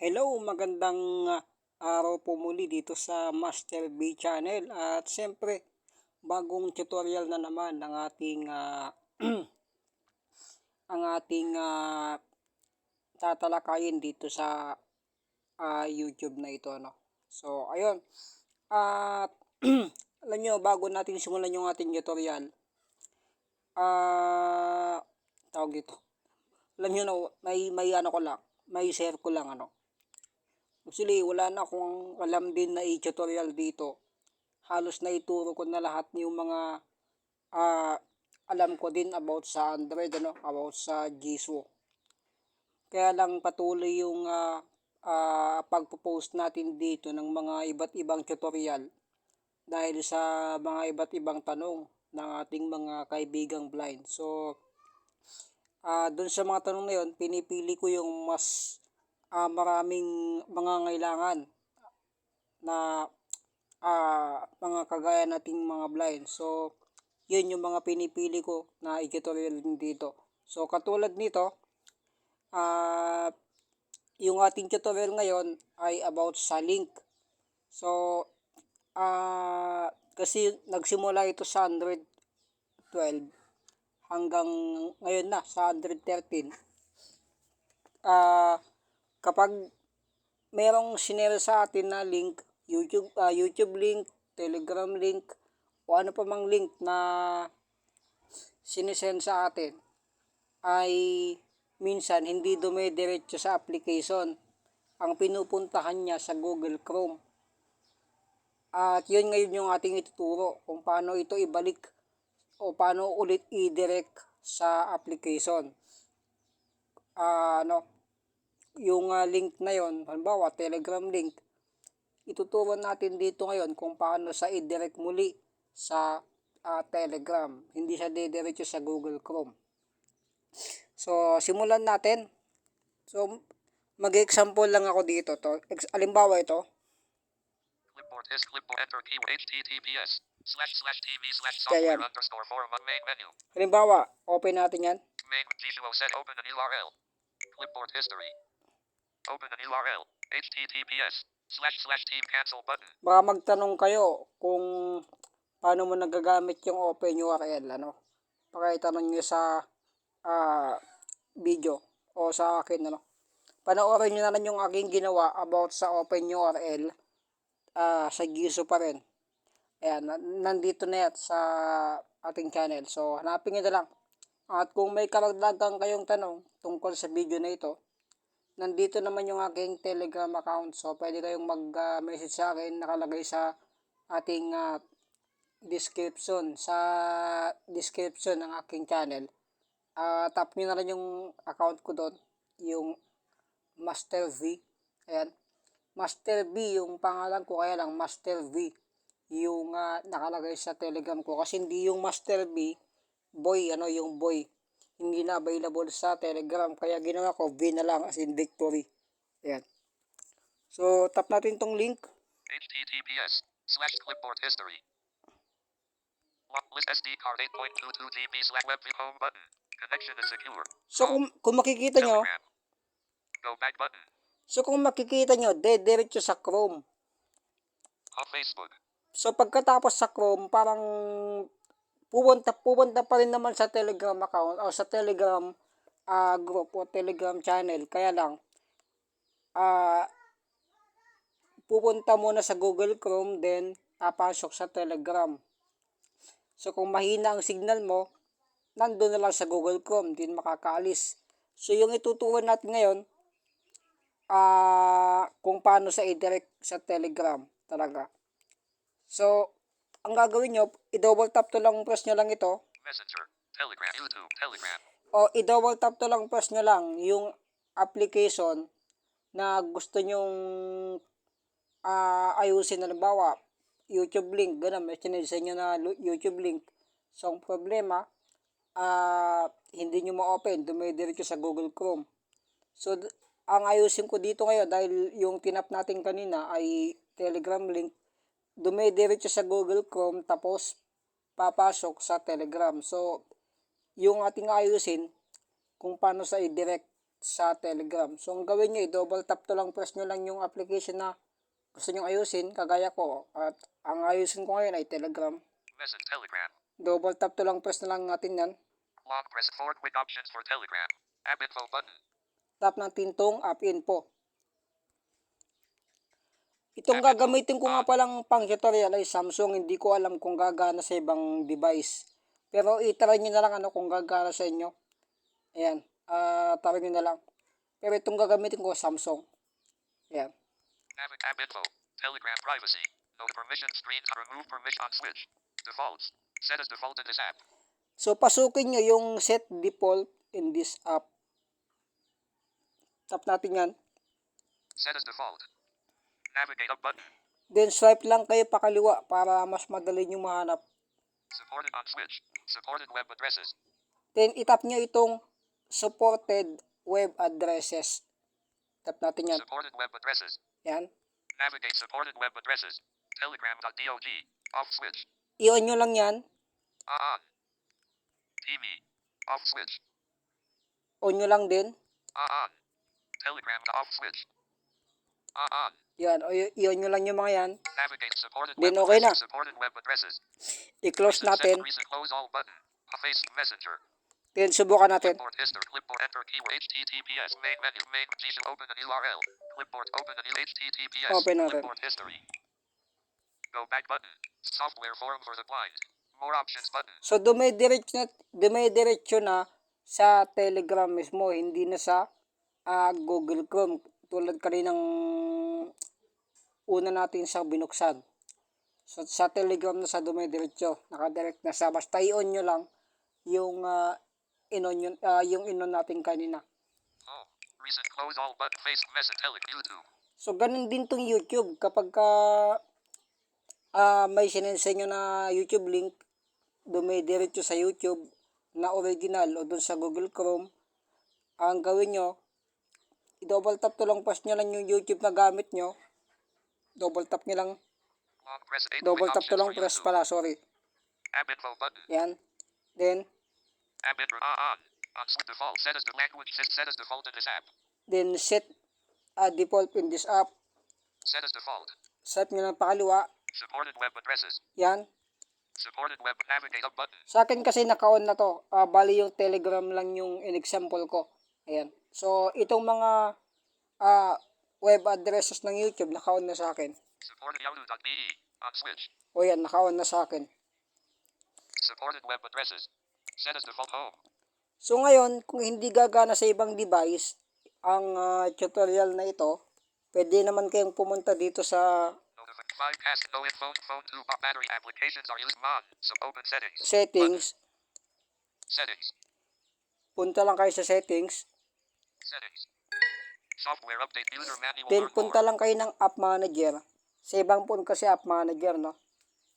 Hello, magandang ah, araw po muli dito sa Master B channel at siyempre bagong tutorial na naman ng ating ah, ang ating ah, tatalakayin dito sa ah, YouTube na ito no. So ayun. At alam nyo bago natin simulan yung ating tutorial ah tawag ito. Alam nyo na may may ano ko lang, may share ko lang ano. Actually, wala na akong alam din na i-tutorial dito. Halos na ituro ko na lahat yung mga ah, alam ko din about sa Android, ano, about sa Jisoo. Kaya lang patuloy yung ah, ah, pagpo-post natin dito ng mga iba't ibang tutorial dahil sa mga iba't ibang tanong ng ating mga kaibigang blind. So, ah doon sa mga tanong na yun, pinipili ko yung mas ah, maraming mga ngailangan na ah, mga kagaya nating mga blind. So, yun yung mga pinipili ko na i-tutorial din dito. So, katulad nito, ah yung ating tutorial ngayon ay about sa link. So, ah kasi nagsimula ito sa Android 12 hanggang ngayon na sa Android 13. Ah kapag merong sinare sa atin na link, YouTube, ah, YouTube link, Telegram link, o ano pa mang link na sinisend sa atin, ay minsan hindi dumediretso sa application. Ang pinupuntahan niya sa Google Chrome. At yun ngayon yung ating ituturo kung paano ito ibalik o paano ulit i-direct sa application. Ah, ano, yung ah, link na yon, halimbawa Telegram link, ituturo natin dito ngayon kung paano sa i-direct muli sa ah, Telegram. Hindi siya didiretso sa Google Chrome. So, simulan natin. So, mag-example lang ako dito. To. Ex- alimbawa ito. Clipboard is clipboard. Enter keyword HTTPS slash slash TV slash Kaya software underscore forum on main menu. Halimbawa, open natin yan. Main Jisuo set open an URL. Clipboard history. Open an URL. HTTPS slash slash team cancel button. Baka magtanong kayo kung paano mo nagagamit yung open URL. Ano? Baka itanong nyo sa ah, video o sa akin. Ano? Panoorin nyo na lang yung aking ginawa about sa open URL ah, sa Giso pa rin. Ayan, na- nandito na yan sa ating channel. So, hanapin nyo na lang. At kung may karagdagan kayong tanong tungkol sa video na ito, nandito naman yung aking Telegram account. So, pwede kayong mag-message sa akin. Nakalagay sa ating ah, description. Sa description ng aking channel. Ah, tap nyo na rin yung account ko doon. Yung Master V. Ayan. Master V yung pangalan ko. Kaya lang Master V yung ah, nakalagay sa telegram ko. Kasi hindi yung Master V, boy, ano yung boy. Hindi na available sa telegram. Kaya ginawa ko V na lang as in victory. Ayan. So, tap natin tong link. HTTPS slash clipboard history. List SD card 8.22 GB slash web home button. Connection is secure. So, kung, kung makikita nyo. Go back button. so kung makikita nyo, dediretso sa Chrome. On Facebook. So, pagkatapos sa Chrome, parang pupunta, pupunta pa rin naman sa Telegram account o sa Telegram ah, group o Telegram channel. Kaya lang, ah pupunta muna sa Google Chrome, then papasok sa Telegram. So, kung mahina ang signal mo, nandun na lang sa Google Chrome, din makakaalis. So, yung ituturo natin ngayon, ah kung paano sa i-direct sa Telegram talaga. So, ang gagawin nyo, i-double tap to lang, press nyo lang ito. Messenger. Telegram. YouTube. Telegram. O i-double tap to lang, press nyo lang yung application na gusto nyong ah ayusin. Halimbawa, YouTube link, ganun, may sinisa nyo na YouTube link. So, ang problema, ah hindi nyo ma-open, dumidiretso sa Google Chrome. So, ang ayusin ko dito ngayon, dahil yung tinap natin kanina ay Telegram link, dumidiretso sa Google Chrome, tapos papasok sa Telegram. So, yung ating ayusin, kung paano sa i-direct sa Telegram. So, ang gawin nyo, i-double tap to lang, press nyo lang yung application na gusto nyo ayusin, kagaya ko. At ang ayusin ko ngayon ay Telegram. Telegram. Double tap to lang, press na lang natin yan. Long press four quick options for Telegram. App info button. Tap natin tong app info. Itong gagamitin ko nga palang pang tutorial ay Samsung. Hindi ko alam kung gagana sa ibang device. Pero itry nyo na lang ano kung gagana sa inyo. Ayan. Ah, try nyo na lang. Pero itong gagamitin ko Samsung. Ayan. App info. Telegram privacy. No permission screen to remove permission on switch. Defaults. Set as default in this app. So, pasukin nyo yung set default in this app. Tap natin yan. Set as default. Navigate up button. Then, swipe lang kayo pakaliwa para mas madali nyo mahanap. Supported on switch. Supported web addresses. Then, itap nyo itong supported web addresses. Tap natin yan. Supported web addresses. Yan. Navigate supported web addresses. Telegram.dog. Off switch. I-on nyo lang yan. On. TV. Off switch. On nyo lang din. On. Telegram to off switch. On. Yan. O, i- i-on nyo lang yung mga yan. Then okay na. I-close natin. Then, subukan natin. Clipboard history. Clipboard enter keyword HTTPS. Main menu. Main G to open an URL. Clipboard open an HTTPS. Open natin. Clipboard history. Go back button. Software forum for the blind. More options button. So, dumidiretso na, dumidiretso na sa Telegram mismo. Hindi na sa ah, Google Chrome. Tulad kaninang una natin sa binuksan. So, sa Telegram na sa dumidiretso. Nakadirect na sa. Basta i-on nyo lang yung ah, inon yun, ah, yung inon natin kanina. Oh. Recent close all button. Face message. YouTube. So, ganun din tong YouTube. Kapag ka, ah, may sinense nyo na YouTube link, dumidiretso sa YouTube na original o dun sa Google Chrome, ang gawin nyo, i-double tap to lang, pass nyo lang yung YouTube na gamit nyo. Double tap nyo lang. Double tap to lang, press pala, sorry. Yan. Then, then set a default in this app. Set as default. Set nyo lang pakaliwa. Supported web addresses. Yan. Supported web navigate up button. Sa akin kasi naka-on na to. Ah, bali yung Telegram lang yung in-example ko. Ayan. So, itong mga ah, web addresses ng YouTube, naka-on na sa akin. Switch. O yan, naka-on na sa akin. Supported web addresses. Set as default home. So, ngayon, kung hindi gagana sa ibang device, ang ah, tutorial na ito, pwede naman kayong pumunta dito sa uh, settings. Settings. Punta lang kayo sa settings. Settings. Software update user manual. Then, punta lang kayo ng app manager. Sa ibang phone kasi app manager, no?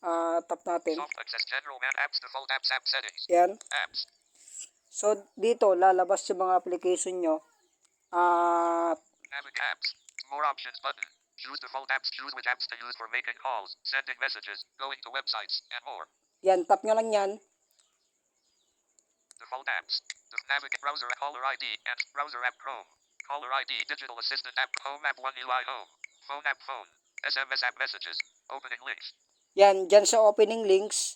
Ah, tap natin. Soft access general man apps default apps app settings. Yan. Apps. So, dito, lalabas yung mga application nyo. Ah, Navigate apps. More options button. Choose default apps. Choose which apps to use for making calls, sending messages, going to websites, and more. yan, tap nyo lang yan. Default apps. The navigate browser caller ID and browser app Chrome. Caller ID digital assistant app home app one UI home. Phone app phone. SMS app messages. Opening links. Yan, dyan sa opening links.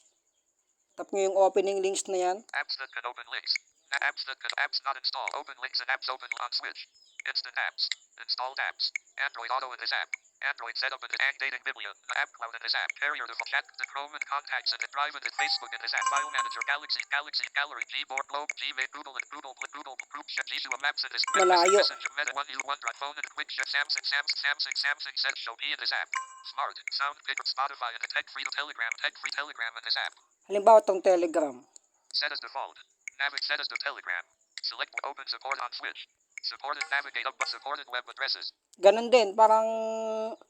Tap nyo yung opening links na yan. Apps that can open links. Apps that can apps not install. Open links and apps open on switch. Instant apps. Installed apps. Android Auto in this app. Android setup and dating Biblia. The app cloud in this app. Carrier default chat. The Chrome and contacts and the drive and the Facebook in this app. File manager. Galaxy. Galaxy. Gallery. Gboard. Globe. Gmail. Google and Google. Google. Group. Gshua Maps this. Malayo. Messenger. Meta. One. One. Drive. Phone and Quick. Share. Samsung. Samsung. Samsung. Samsung. Show P in this app. Smart. Sound. Picker. Spotify and the tech free Telegram. Tech free Telegram in this app. Halimbawa, tong Telegram. Set as default. Navig set as the Telegram. Select open support on switch. Supported navigate up supported web addresses. Ganon din, parang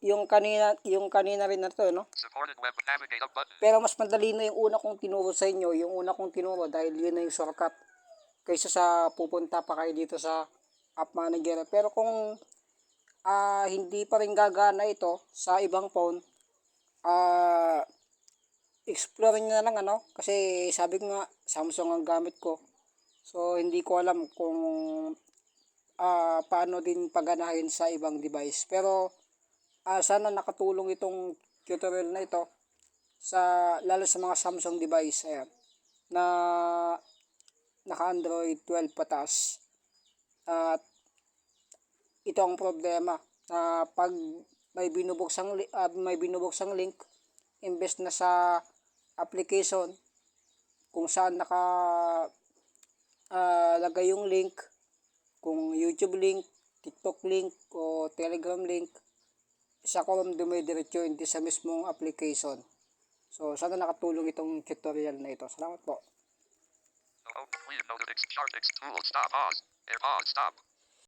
yung kanina, yung kanina rin na to, no? Supported web navigate up button. Pero mas madali na yung una kong tinuro sa inyo, yung una kong tinuro dahil yun na yung shortcut kaysa sa pupunta pa kayo dito sa app manager. Pero kung ah hindi pa rin gagana ito sa ibang phone, ah explore nyo na lang ano kasi sabi ko nga Samsung ang gamit ko. So hindi ko alam kung ah, paano din paganahin sa ibang device. Pero ah, sana nakatulong itong tutorial na ito sa lalo sa mga Samsung device ayan na naka Android 12 patas at ito ang problema na pag may binubuksang ah, may binubuksang link imbes na sa application kung saan naka ah, lagay yung link kung YouTube link, TikTok link o Telegram link sa Chrome dumidiretso hindi sa mismong application. So sana nakatulong itong tutorial na ito. Salamat po. Oh.